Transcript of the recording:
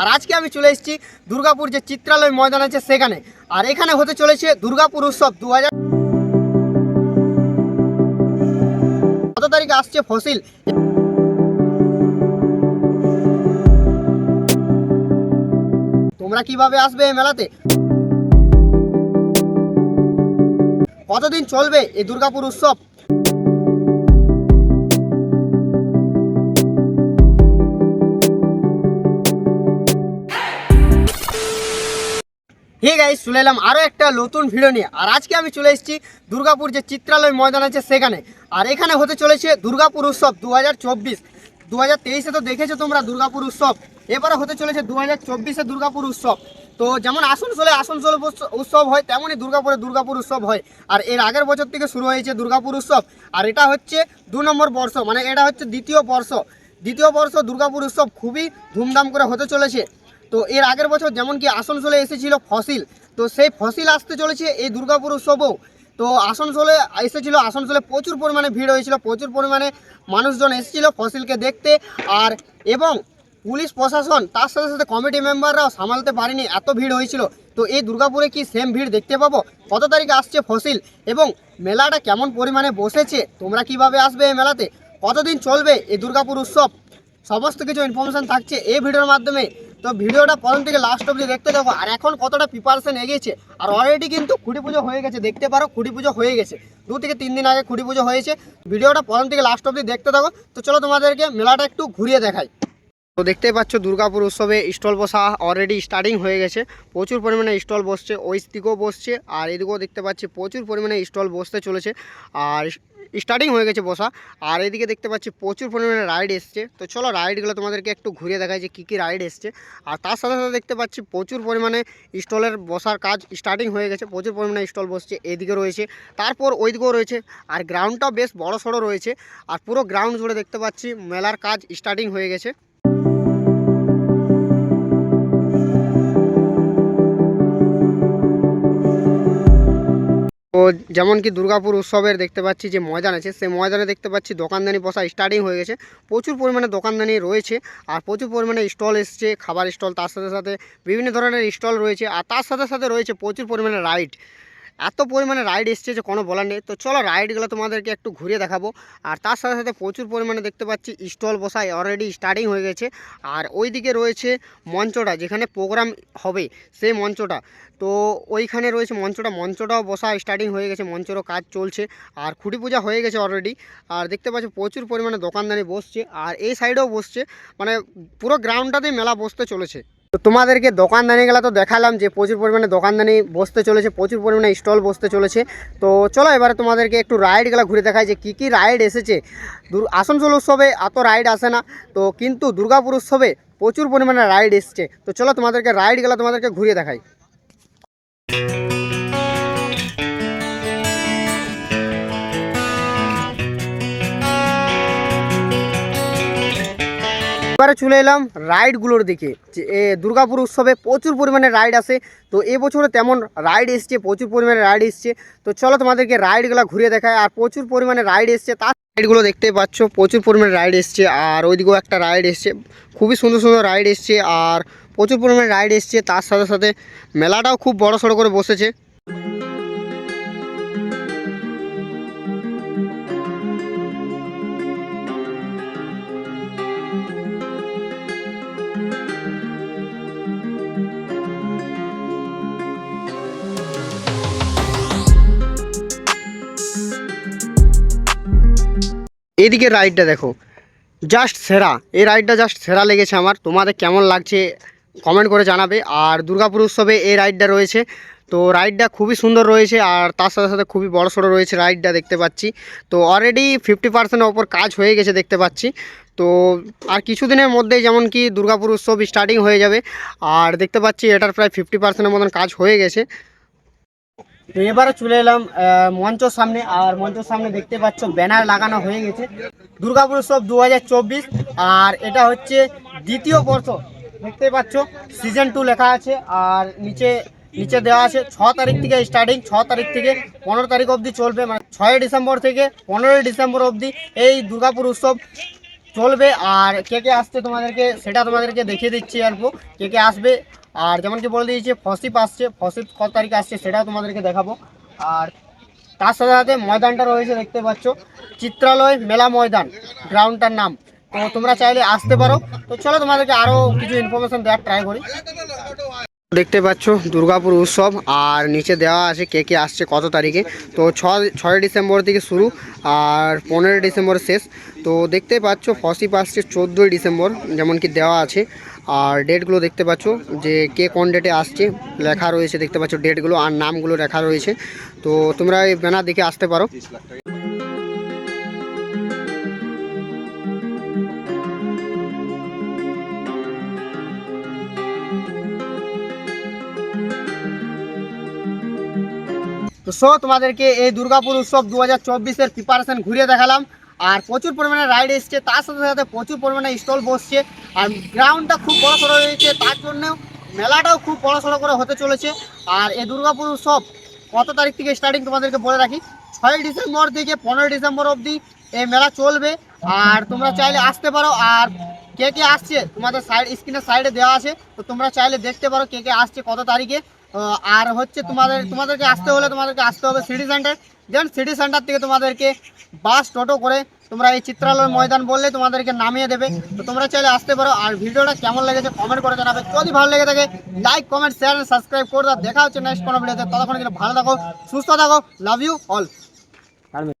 আর আজকে আমি চলে এসেছি দুর্গাপুর যে চিত্রালয় ময়দান আছে সেখানে। আর এখানে হতে চলেছে দুর্গাপুর উৎসব দু হাজার কত তারিখে আসছে ফসিল? তোমরা কীভাবে আসবে এই মেলাতে? কতদিন চলবে এই দুর্গাপুর উৎসব? হে গাইস চলে এলাম আরও একটা নতুন ভিডিও নিয়ে। আর আজকে আমি চলে এসেছি দুর্গাপুর যে চিত্রালয় ময়দান আছে সেখানে। আর এখানে হতে চলেছে দুর্গাপুর উৎসব দু হাজার চব্বিশ। দু হাজার তেইশে তো দেখেছ তোমরা দুর্গাপুর উৎসব। এবারে হতে চলেছে দু হাজার চব্বিশে দুর্গাপুর উৎসব। তো যেমন আসানসোলে আসানসোল উৎসব হয়, তেমনই দুর্গাপুরে দুর্গাপুর উৎসব হয়। আর এর আগের বছর থেকে শুরু হয়েছে দুর্গাপুর উৎসব। আর এটা হচ্ছে দু নম্বর বর্ষ মানে এটা হচ্ছে দ্বিতীয় বর্ষ। দ্বিতীয় বর্ষ দুর্গাপুর উৎসব খুবই ধুমধাম করে হতে চলেছে। তো এর আগের বছর যেমন কি আসানসোলে এসেছিল ফসিল, তো সেই ফসিল আসতে চলেছে এই দুর্গাপুর উৎসবও তো আসানসোলে এসেছিল, আসানসোলে প্রচুর পরিমাণে ভিড় হয়েছিল, প্রচুর পরিমাণে মানুষজন এসেছিল ফসিলকে দেখতে। আর এবং পুলিশ প্রশাসন, তার সাথে সাথে কমিটি মেম্বাররাও সামালতে পারেনি, এত ভিড় হয়েছিল। তো এই দুর্গাপুরে কি সেম ভিড় দেখতে পাবো? কত তারিখে আসছে ফসিল? এবং মেলাটা কেমন পরিমাণে বসেছে? তোমরা কীভাবে আসবে এই মেলাতে? কতদিন চলবে এই দুর্গাপুর উৎসব সমস্ত কিছু ইনফরমেশান থাকছে এই ভিডিওর মাধ্যমে। তো ভিডিওটা প্রথম থেকে লাস্ট অবধি দেখতে দেখো আর এখন কতটা প্রিপারেশন এগিয়েছে, আর অলরেডি কিন্তু খুঁটি পুজো হয়ে গেছে। দেখতে পারো, খুঁটি পুজো হয়ে গেছে। দু থেকে তিন দিন আগে খুঁটি পুজো হয়েছে। ভিডিওটা প্রথম থেকে লাস্ট অবধি দেখতে থাকো। তো চলো তোমাদেরকে মেলাটা একটু ঘুরিয়ে দেখাই। তো দেখতেই পাচ্ছ, দুর্গাপুর উৎসবে স্টল বসা অলরেডি স্টার্টিং হয়ে গেছে। প্রচুর পরিমাণে স্টল বসছে ওই দিকেও বসছে, আর এদিকেও দেখতে পাচ্ছি প্রচুর পরিমাণে স্টল বসতে চলেছে। আর স্টার্টিং হয়ে গেছে বসা। আর এদিকে দেখতে পাচ্ছি প্রচুর পরিমাণে রাইড এসছে। তো চলো রাইডগুলো তোমাদেরকে একটু ঘুরে দেখায় যে কী কী রাইড এসছে। আর তার সাথে সাথে দেখতে পাচ্ছি প্রচুর পরিমাণে স্টলের বসার কাজ স্টার্টিং হয়ে গেছে। প্রচুর পরিমাণে স্টল বসছে, এদিকে রয়েছে। তারপর ওইদিকেও রয়েছে। আর গ্রাউন্ডটাও বেশ বড় সড়ো রয়েছে। আর পুরো গ্রাউন্ড জুড়ে দেখতে পাচ্ছি মেলার কাজ স্টার্টিং হয়ে গেছে। তো যেমন কি দুর্গাপুর উৎসবের দেখতে পাচ্ছি যে ময়দান আছে, সেই ময়দানে দেখতে পাচ্ছি দোকানদানি বসা স্টার্টিং হয়ে গেছে। প্রচুর পরিমাণে দোকানদানি রয়েছে আর প্রচুর পরিমাণে স্টল এসছে, খাবার স্টল, তার সাথে সাথে বিভিন্ন ধরনের স্টল রয়েছে আর তার সাথে সাথে রয়েছে প্রচুর পরিমাণে রাইড এত পরিমাণে রাইড এসছে যে কোনো বলার নেই। তো চলো রাইডগুলো তোমাদেরকে একটু ঘুরিয়ে দেখাবো। আর তার সাথে সাথে প্রচুর পরিমাণে দেখতে পাচ্ছি স্টল বসা অলরেডি স্টার্টিং হয়ে গেছে। আর ওইদিকে রয়েছে মঞ্চটা, যেখানে প্রোগ্রাম হবে সেই মঞ্চটা। তো ওইখানে রয়েছে মঞ্চটা, মঞ্চটাও বসা স্টার্টিং হয়ে গেছে, মঞ্চেরও কাজ চলছে। আর খুঁটি পূজা হয়ে গেছে অলরেডি আর দেখতে পাচ্ছি প্রচুর পরিমাণে দোকানদানি বসছে। আর এই সাইডেও বসছে মানে পুরো গ্রাউন্ডটাতেই মেলা বসতে চলেছে। তো তোমাদেরকে দোকানদানিগুলো তো দেখালাম যে প্রচুর পরিমাণে দোকানদানি বসতে চলেছে, প্রচুর পরিমাণে স্টল বসতে চলেছে। তো চলো এবারে তোমাদেরকে একটু রাইডগুলো ঘুরে দেখায় যে কী কী রাইড এসেছে। আসানসোল উৎসবে এত রাইড আসে না, তো কিন্তু দুর্গাপুর উৎসবে প্রচুর পরিমাণে রাইড এসছে। তো চলো তোমাদেরকে রাইডগুলো তোমাদেরকে ঘুরিয়ে দেখাই। এবারে চলে এলাম রাইডগুলোর দিকে। যে, এ, দুর্গাপুর উৎসবে প্রচুর পরিমাণে রাইড আসে তো এবছরে তেমন রাইড এসছে, প্রচুর পরিমাণে রাইড এসছে। তো চলো তোমাদেরকে রাইডগুলো ঘুরিয়ে দেখায় আর প্রচুর পরিমাণে রাইড এসছে, তার রাইডগুলো দেখতে পাচ্ছ, প্রচুর পরিমাণে রাইড এসছে। আর ওইদিকেও একটা রাইড এসছে, খুবই সুন্দর সুন্দর রাইড এসছে। আর প্রচুর পরিমাণে রাইড এসছে, তার সাথে সাথে মেলাটাও খুব বড় সড়ো করে বসেছে। এদিকে রাইডটা দেখো। জাস্ট সেরা। এই রাইডটা জাস্ট সেরা লেগেছে আমার। তোমাদের কেমন লাগছে কমেন্ট করে জানাবে। আর দুর্গাপুর উৎসবে এই রাইডটা রয়েছে। তো রাইডটা খুবই সুন্দর রয়েছে আর তার সাথে সাথে খুবই বড় সড়ো রয়েছে রাইডটা দেখতে পাচ্ছি। তো অলরেডি ফিফটি পার্সেন্টের ওপর কাজ হয়ে গেছে দেখতে পাচ্ছি। তো আর কিছুদিনের মধ্যেই যেমন কি দুর্গাপুর উৎসব স্টার্টিং হয়ে যাবে। আর দেখতে পাচ্ছি এটার প্রায় ফিফটি পার্সেন্টের মতন কাজ হয়ে গেছে। তো এবারে চলে এলাম আহ, মঞ্চর সামনে। আর মঞ্চর সামনে দেখতে পাচ্ছ ব্যানার লাগানো হয়ে গেছে। দুর্গাপুর উৎসব দু হাজার চব্বিশ আর এটা হচ্ছে দ্বিতীয় বর্ষ। দেখতে পাচ্ছ সিজন টু লেখা আছে আর নিচে নিচে দেওয়া আছে ছ তারিখ থেকে স্টার্টিং ছ তারিখ থেকে পনেরো তারিখ অবধি চলবে। মানে ছয়ই ডিসেম্বর থেকে পনেরোই ডিসেম্বর অবধি এই দুর্গাপুর উৎসব চলবে আর কে কে আসছে তোমাদেরকে সেটা তোমাদেরকে দেখিয়ে দিচ্ছি অল্প। কে কে আসবে আর যেমন কি বলে দিয়েছে ফসিপ আসছে ফসিপ কত তারিখে আসছে সেটাও তোমাদেরকে দেখাবো। আর তার সাথে সাথে ময়দানটা রয়েছে, দেখতে পাচ্ছ। চিত্রালয় মেলা ময়দান, গ্রাউন্ডটার নাম। তো তোমরা চাইলে আসতে পারো। তো চলো তোমাদেরকে আরও কিছু ইনফরমেশন দেওয়ার ট্রাই করি। দেখতে পাচ্ছ, দুর্গাপুর উৎসব, আর নিচে দেওয়া আছে কে কে আসছে কত তারিখে। তো ছয় ডিসেম্বর থেকে শুরু, আর পনেরো ডিসেম্বর শেষ। তো দেখতে পাচ্ছ ফসিপ আসছে চোদ্দোই ডিসেম্বর, যেমন কি দেওয়া আছে। আর ডেটগুলো দেখতে পাচ্ছ, যে কে কোন ডেটে আসছে, লেখা রয়েছে, দেখতে পাচ্ছ ডেটগুলো, আর নামগুলো লেখা রয়েছে। তো তোমরা এই ব্যানার দেখে আসতে পারো। তো সো, তোমাদেরকে এই দুর্গাপুর উৎসব দু হাজার চব্বিশের প্রিপারেশন ঘুরিয়ে দেখালাম। আর প্রচুর পরিমাণে রাইড এসছে, তার সাথে সাথে প্রচুর পরিমাণে স্টল বসছে। আর গ্রাউন্ডটা খুব বড় সড়ো রয়েছে তার জন্য মেলাটাও খুব বড় সড়ো করে হতে চলেছে। আর এই দুর্গাপুর উৎসব কত তারিখ থেকে স্টার্টিং তোমাদেরকে বলে রাখি? ছয় ডিসেম্বর থেকে পনেরো ডিসেম্বর অবধি এই মেলা চলবে। আর তোমরা চাইলে আসতে পারো। আর কে কে আসছে? তোমাদের সাইড স্ক্রিনের সাইডে দেওয়া আছে। তো তোমরা চাইলে দেখতে পারো কে কে আসছে কত তারিখে। আর হচ্ছে তোমাদের তোমাদেরকে আসতে হলে তোমাদেরকে আসতে হবে city centre. Then city centre থেকে তোমাদেরকে বাস টোটো করে তোমরা এই চিত্রালয় ময়দান বললে তোমাদেরকে নামিয়ে দেবে। তো তোমরা চাইলে আসতে পারো। আর ভিডিওটা কেমন লেগেছে কমেন্ট করে জানাবে। যদি ভালো লেগে থাকে লাইক কমেন্ট শেয়ার সাবস্ক্রাইব করে দাও। দেখা হচ্ছে নেক্সট কোনো ভিডিওতে ততক্ষণ কিন্তু ভালো থাকো সুস্থ থাকো লাভ ইউ অল